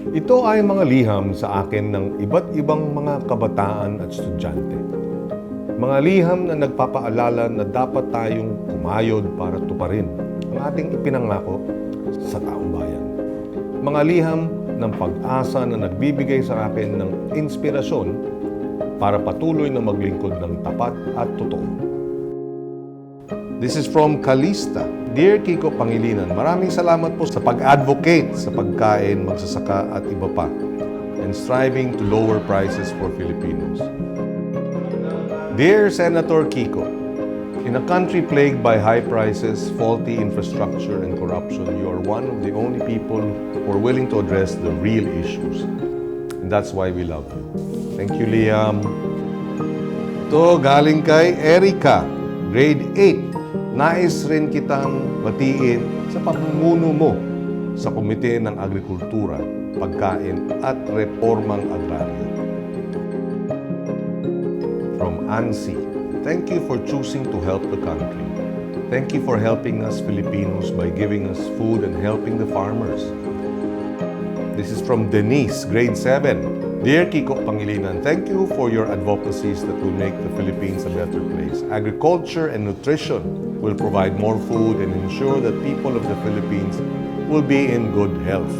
Ito ay mga liham sa akin ng iba't ibang mga kabataan at estudyante. Mga liham na nagpapaalala na dapat tayong kumayod para tuparin ang ating ipinangako sa taong bayan. Mga liham ng pag-asa na nagbibigay sa akin ng inspirasyon para patuloy na maglingkod ng tapat at totoo. This is from Kalista. Dear Kiko Pangilinan, maraming salamat po sa pag-advocate sa pagkain, magsasaka at iba pa and striving to lower prices for Filipinos. Dear Senator Kiko, in a country plagued by high prices, faulty infrastructure, and corruption, you are one of the only people who are willing to address the real issues. And that's why we love you. Thank you, Liam. Ito galing kay Erika, grade 8. Nais rin kitang batiin sa pamumuno mo sa Komite ng Agrikultura, Pagkain at Reformang Agrarya. From Ansi, thank you for choosing to help the country. Thank you for helping us Filipinos by giving us food and helping the farmers. This is from Denise, grade 7. Dear Kiko Pangilinan, thank you for your advocacies that will make the Philippines a better place. Agriculture and nutrition will provide more food and ensure that people of the Philippines will be in good health.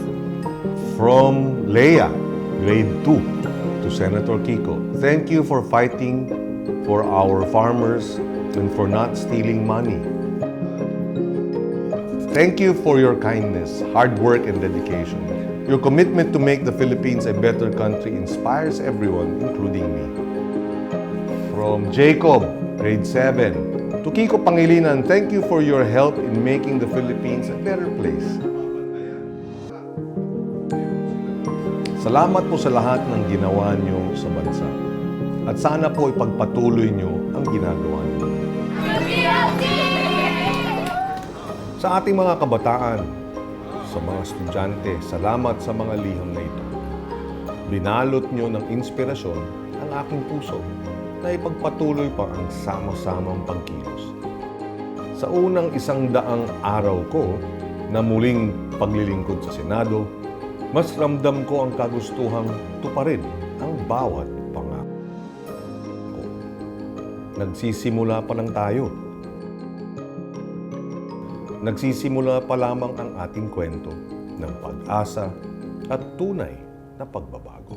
From Leia, grade 2, to Senator Kiko, thank you for fighting for our farmers and for not stealing money. Thank you for your kindness, hard work, and dedication. Your commitment to make the Philippines a better country inspires everyone, including me. From Jacob, grade 7. To Kiko Pangilinan, thank you for your help in making the Philippines a better place. Salamat po sa lahat ng ginawa niyo sa bansa. At sana po ipagpatuloy niyo ang ginagawa niyo. Sa ating mga kabataan, sa mga estudyante, salamat sa mga liham na ito. Binalot niyo ng inspirasyon ang aking puso na ipagpatuloy pa ang sama-samang pagkilos. Sa unang isang daang araw ko na muling paglilingkod sa Senado, mas ramdam ko ang kagustuhang tuparin ang bawat pangako. Nagsisimula pa lang tayo. Nagsisimula pa lamang ang ating kwento ng pag-asa at tunay na pagbabago.